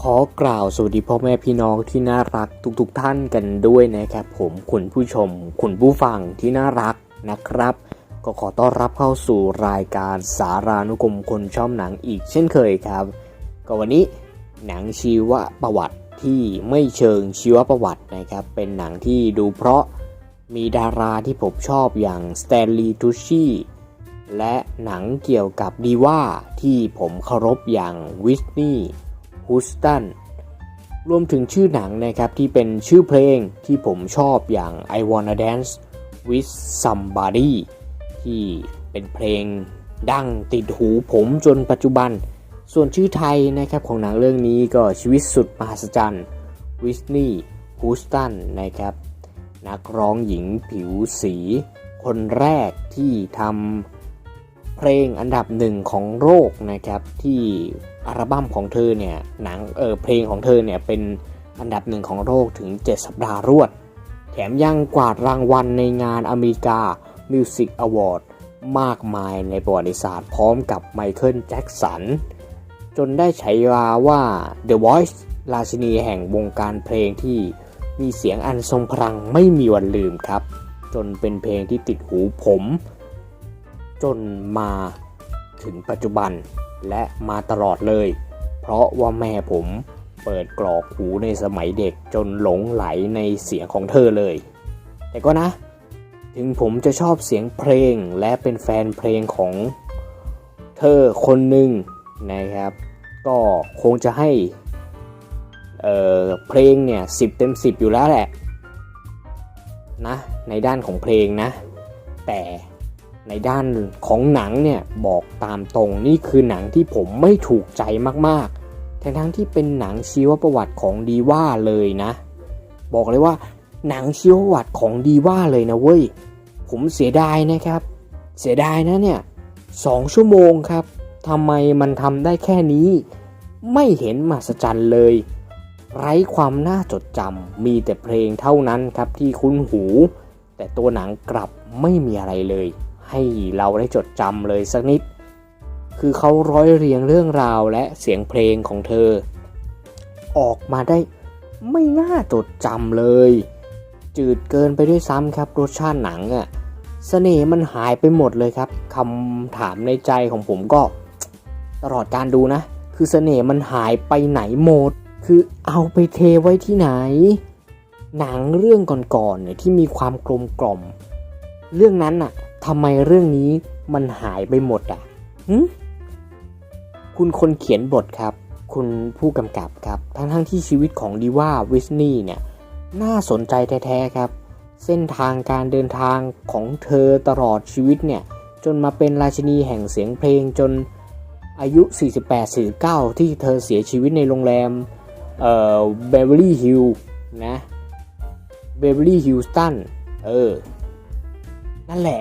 ขอกล่าวสวัสดีพ่อแม่พี่น้องที่น่ารักทุกๆทท่านกันด้วยนะครับผมคุณผู้ชม คุณผู้ฟังที่น่ารักนะครับ ก็ขอต้อนรับเข้าสู่รายการสารานุกรมคนชอบหนังอีกเช่นเคยครับ ก็วันนี้หนังชีวประวัติที่ไม่เชิงชีวประวัตินะครับ เป็นหนังที่ดูเพราะมีดาราที่ผมชอบอย่างสแตนลีย์ทูชีและหนังเกี่ยวกับดีว่าที่ผมเคารพอย่างวิสนีย์ ฮูสตันรวมถึงชื่อหนังนะครับที่เป็นชื่อเพลงที่ผมชอบอย่าง I Wanna Dance with Somebody ที่เป็นเพลงดังติดหูผมจนปัจจุบัน ส่วนชื่อไทยนะครับของหนังเรื่องนี้ก็ชีวิตสุดมหัศจรรย์วิสนีย์ฮูสตันนะครับ นักร้องหญิงผิวสี คนแรกที่ทำ เพลงอันดับหนึ่งของโลกนะครับที่อัลบั้มของเธอเนี่ยหนังเออเพลงของเธอเนี่ยเป็นอันดับหนึ่งของโลกถึง 7 สัปดาห์รวด แถมยังกวาดรางวัลในงานอเมริกา Music Award มากมายในประวัติศาสตร์พร้อมกับไมเคิลแจ็กสัน จนได้ฉายาว่า The Voice ราชินีแห่งวงการเพลงที่มีเสียงอันทรงพลังไม่มีวันลืมครับ จนเป็นเพลงที่ติดหูผม จนมาถึงปัจจุบันและมาตลอดเลย เพราะว่าแม่ผมเปิดกรอกหูในสมัยเด็กจนหลงไหลในเสียงของเธอเลย แต่ก็นะ ถึงผมจะชอบเสียงเพลงและเป็นแฟนเพลงของเธอคนหนึ่งนะครับ ก็คงจะให้เเพลงเนี่ยสิบเต็มสิบอยู่แล้วแหละนะในด้านของเพลงนะ แต่ ในด้านของหนังเนี่ยบอกตามตรงนี่คือหนังที่ผมไม่ถูกใจมากๆ ทั้งทั้งที่เป็นหนังชีวประวัติของดีว่าเลยนะ บอกเลยว่าหนังชีวประวัติของดีว่าเลยนะเว้ย ผมเสียดายนะครับ เสียดายนะเนี่ยสองชั่วโมงครับทำไมมันทำได้แค่นี้ ไม่เห็นมหัศจรรย์เลย ไร้ความน่าจดจำมีแต่เพลงเท่านั้นครับที่คุ้นหู แต่ตัวหนังกลับไม่มีอะไรเลย ให้เราได้จดจำเลยสักนิด คือเขาร้อยเรียงเรื่องราวและเสียงเพลงของเธอ ออกมาได้ไม่น่าจดจำเลย จืดเกินไปด้วยซ้ำครับรสชาติหนังอะ่ะเสน่ห์มันหายไปหมดเลยครับคำถามในใจของผมก็ ตลอดการดูนะ คือเสน่ห์มันหายไปไหนหมด คือเอาไปเทไว้ที่ไหน หนังเรื่องก่อนๆเนี่ยที่มีความกลมกล่อม เรื่องนั้นน่ะทำไมเรื่องนี้มันหายไปหมดอะหึคุณคนเขียนบทครับ คุณผู้กำกับครับ ทั้งทั้งที่ชีวิตของดีว่าวิสนีย์เนี่ย น่าสนใจแท้ๆครับ เส้นทางการเดินทางของเธอตลอดชีวิตเนี่ย จนมาเป็นราชินีแห่งเสียงเพลงจนอายุ 48-49 ที่เธอเสียชีวิตในโรงแรม เอ่อเบเวอรี่ฮิลนะเบเวอรี่ฮิลสตันเออ นั่นแหละ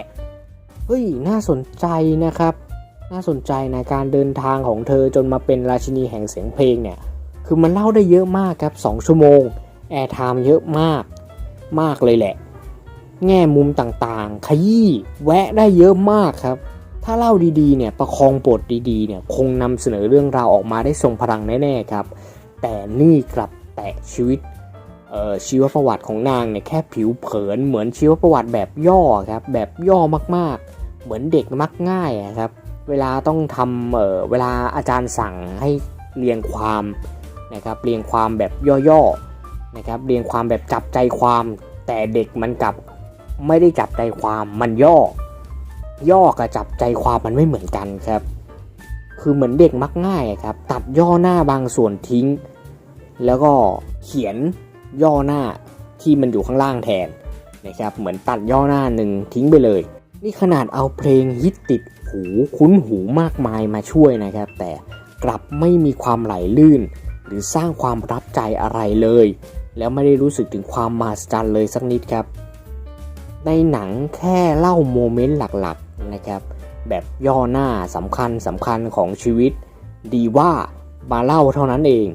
เฮ้ย น่าสนใจนะครับ น่าสนใจในะการเดินทางของเธอจนมาเป็นราชินีแห่งเสียงเพลงเนี่ย คือมันเล่าได้เยอะมากครับ 2 ชั่วโมง แอร์ไทม์เยอะมาก มากเลยแหละ แง่มุมต่างๆ ขยี้ แวะได้เยอะมากครับ ถ้าเล่าดีๆ เนี่ย ประคองบทดีๆ เนี่ย คงนำเสนอเรื่องราวออกมาได้ทรงพลังแน่ๆครับ แต่นี่กลับแตะชีวิต ชีวประวัติของนางเนี่ยแค่ผิวเผินเหมือนชีวประวัติแบบย่อครับแบบย่อมากๆ เหมือนเด็กมักง่ายอะครับเวลาต้องทำเเวลาอาจารย์สั่งให้เรียงความนะครับเรียงความแบบย่อๆนะครับเรียงความแบบจับใจความ แต่เด็กมันกลับไม่ได้จับใจความมันย่อ ย่อกับจับใจความมันไม่เหมือนกันครับ คือเหมือนเด็กมักง่ายครับ ตัดย่อหน้าบางส่วนทิ้ง แล้วก็เขียน ย่อหน้าที่มันอยู่ข้างล่างแทนนะครับเหมือนตัดย่อหน้าหนึ่งทิ้งไปเลย นี่ขนาดเอาเพลงฮิตติดหูคุ้นหูมากมายมาช่วยนะครับ แต่กลับไม่มีความไหลลื่น หรือสร้างความรับใจอะไรเลย แล้วไม่ได้รู้สึกถึงความมหัศจรรย์เลยสักนิดครับ ในหนังแค่เล่าโมเมนต์หลักๆนะครับ แบบย่อหน้าสำคัญสำคัญของชีวิต ดีว่ามาเล่าเท่านั้นเอง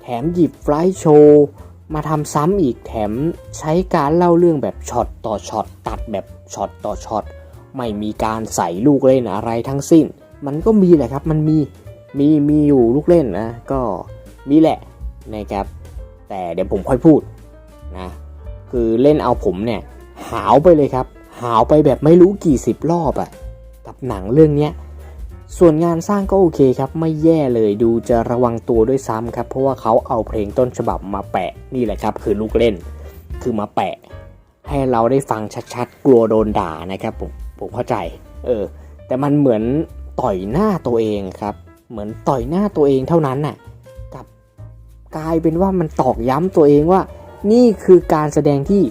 แถมหยิบไฟล์โชว์ มาทำซ้ำอีกแถมใช้การเล่าเรื่องแบบช็อตต่อช็อตตัดแบบช็อตต่อช็อตไม่มีการใส่ลูกเล่นอะไรทั้งสิ้น มันก็มีแหละครับมันมีมีมีอยู่ลูกเล่นนะก็มีแหละนะครับ แต่เดี๋ยวผมค่อยพูดนะคือเล่นเอาผมเนี่ยหาวไปเลยครับ หาวไปแบบไม่รู้กี่สิบรอบอะ่ะกับหนังเรื่องเนี้ย ส่วนงานสร้างก็โอเคครับไม่แย่เลยดูจะระวังตัวด้วยซ้ำครับ เพราะว่าเขาเอาเพลงต้นฉบับมาแปะนี่แหละครับ คือลูกเล่น คือมาแปะ ให้เราได้ฟังชัดๆ กลัวโดนด่านะครับผมผมเข้าใจ เออ แต่มันเหมือนต่อยหน้าตัวเองครับ เหมือนต่อยหน้าตัวเองเท่านั้นน่ะกับกลายเป็นว่ามันตอกย้ำตัวเองว่า นี่คือการแสดงที่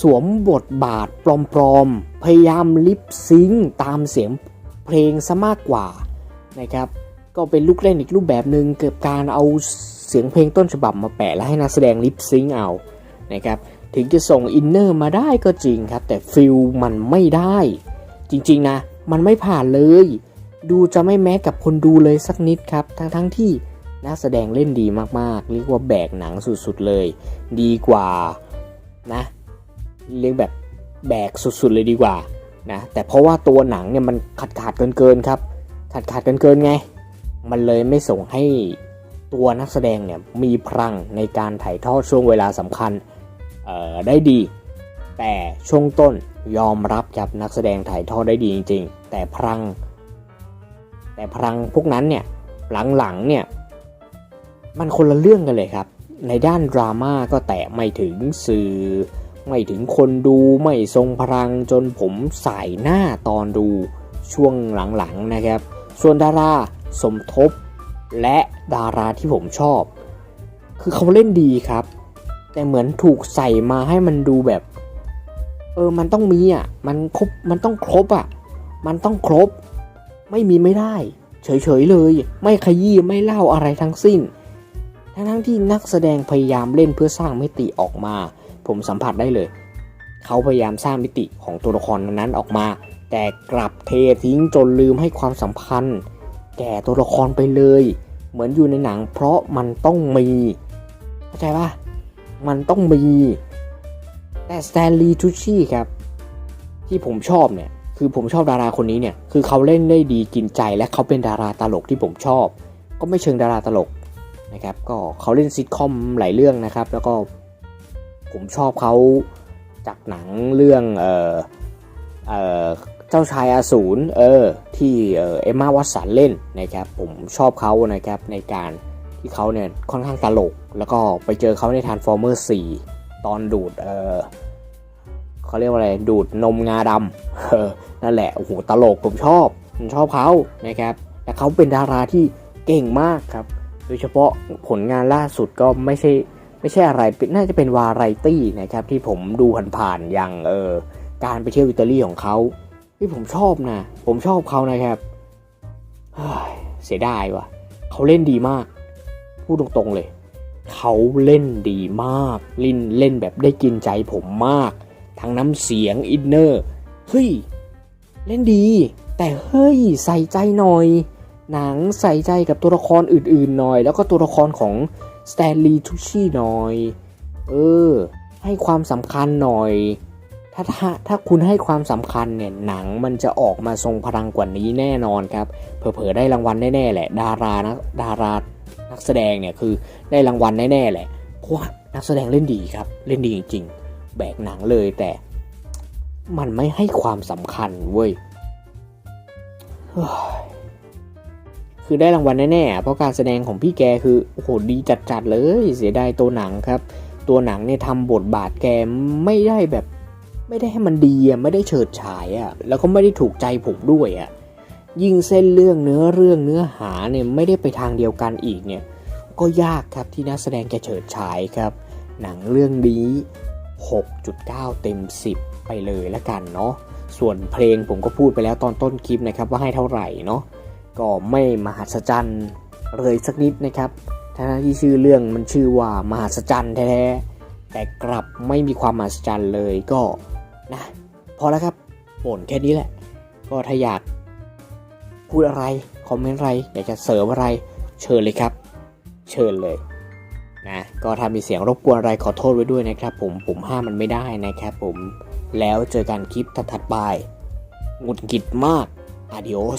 สวมบทบาทปลอมๆ พยายามลิปซิงค์ตามเสียง เพลงซะมากกว่านะครับก็เป็นลูกเล่นอีกรูปแบบหนึ่งเกิดการเอาเสียงเพลงต้นฉบับมาแปะแล้วให้นักแสดงลิปซิงเอานะครับถึงจะส่งอินเนอร์มาได้ก็จริงครับ แต่ฟิลมันไม่ได้ จริงๆนะ มันไม่ผ่านเลย ดูจะไม่แม้กับคนดูเลยสักนิดครับ ทั้งๆทที่นักแสดงเล่นดีมากๆ เรียกว่าแบกหนังสุดๆเลย ดีกว่านะ เรียกแบบแบกสุดๆเลยดีกว่า นะแต่เพราะว่าตัวหนังเนี่ยมันขาดขาดเกินเกินครับ ขาดขาดเกินเกินไง มันเลยไม่ส่งให้ตัวนักแสดงเนี่ยมีพลังในการถ่ายทอดช่วงเวลาสำคัญได้ดี แต่ช่วงต้นยอมรับครับนักแสดงถ่ายทอดได้ดีจริง ๆ แต่พลัง แต่พลังพวกนั้นเนี่ยหลังๆเนี่ยมันคนละเรื่องกันเลยครับ ในด้านดราม่าก็แตะไม่ถึงสื่อ ไม่ถึงคนดูไม่ทรงพลังจนผมสายหน้าตอนดูช่วงหลังๆนะครับ ส่วนดาราสมทบและดาราที่ผมชอบ คือเขาเล่นดีครับ แต่เหมือนถูกใส่มาให้มันดูแบบ เออมันต้องมีอะมันครบมันต้องครบอะ มันต้องครบ ไม่มีไม่ได้ เฉยๆเลย ไม่ขยี้ไม่เล่าอะไรทั้งสิ้น ทั้งๆที่นักแสดงพยายามเล่นเพื่อสร้างมิติออกมา ผมสัมผัสได้เลย เขาพยายามสร้างมิติของตัวละครนั้นออกมา แต่กลับเททิ้งจนลืมให้ความสัมพันธ์ แก่ตัวละครไปเลย เหมือนอยู่ในหนัง เพราะมันต้องมีเข้าใจปะมันต้องมี แต่สแตนลีย์ทูชี่ครับ ที่ผมชอบเนี่ยคือผมชอบดาราคนนี้เนี่ยคือเขาเล่นได้ดีกินใจและเขาเป็นดาราตลกที่ผมชอบ ก็ไม่เชิงดาราตลกนะครับก็เขาเล่นซิทคอมหลายเรื่องนะครับ แล้วก็ ผมชอบเขาจากหนังเรื่องเออเออเจ้าชายอาสูรเออที่เออเอมมาวัตสันเล่นนะครับผมชอบเขานะครับในการที่เขาเนี่ยค่อนข้างตลก แล้วก็ไปเจอเขาในทานฟอร์เมอร์4ตอนดูดเออเขาเรียกว่าอะไรดูดนมงาดำเออนั่นแหละโอ้โหตลกผมชอบผมชอบเขานะครับแต่เขาเป็นดาราที่เก่งมากครับ โดยเฉพาะผลงานล่าสุดก็ไม่ใช่ ไม่ใช่อะไรน่าจะเป็นวาไรตี้นะครับที่ผมดูผ่านๆอย่างเออการไปเที่ยวอิตาลีของเขาที่ผมชอบนะ ผมชอบเขานะครับเสียดายว่ะเขาเล่นดีมาก พูดตรงๆเลย เขาเล่นดีมาก ลินเล่นแบบได้กินใจผมมาก ทั้งน้ำเสียงอินเนอร์เฮ้ยเล่นดี แต่เฮ้ยใส่ใจหน่อย หนังใส่ใจกับตัวละครอื่นๆหน่อย แล้วก็ตัวละครของ สแตนลีย์ทูชี่หน่อย เออ ให้ความสำคัญหน่อย ถ้าถ้าถ้าคุณให้ความสำคัญเนี่ยหนังมันจะออกมาทรงพลังกว่านี้แน่นอนครับ เผลอๆได้รางวัลแน่ๆแหละ ดารานะดารานักแสดงเนี่ยคือได้รางวัลแน่ๆแหละเพราะว่านักแสดงเล่นดีครับ เล่นดีจริงๆ แบกหนังเลยแต่ มันไม่ให้ความสำคัญเว้ย คือได้รางวัลแน่ๆ เพราะการแสดงของพี่แกคือโอ้โหดีจัดๆเลยเสียดายตัวหนังครับ ตัวหนังเนี่ยทำบทบาทแกไม่ได้แบบ ไม่ได้ให้มันดีอะไม่ได้เฉิดฉายอะแล้วก็ไม่ได้ถูกใจผมด้วยอะยิ่งเส้นเรื่องเนื้อเรื่องเนื้อหาเนี่ยไม่ได้ไปทางเดียวกันอีกเนี่ย ก็ยากครับที่นักแสดงจะเฉิดฉายครับ หนังเรื่องนี้ 6.9 เต็ม 10 ไปเลยละกันเนาะส่วนเพลงผมก็พูดไปแล้วตอนต้นคลิปนะครับว่าให้เท่าไหร่เนาะ ก็ไม่มหัศจรรย์เลยสักนิดนะครับทั้งที่ชื่อเรื่องมันชื่อว่ามหัศจรรย์แท้ๆแต่กลับไม่มีความมหัศจรรย์เลยก็นะพอแล้วครับบ่นแค่นี้แหละ ก็ถ้าอยากพูดอะไร คอมเมนต์อะไร อยากจะเสริมอะไร เชิญเลยครับ เชิญเลยนะก็ถ้ามีเสียงรบกวนอะไรขอโทษไว้ด้วยนะครับ ผมผมห้ามมันไม่ได้นะครับผมแล้วเจอกันคลิปถัดๆไปหงุดหงิดมาก adios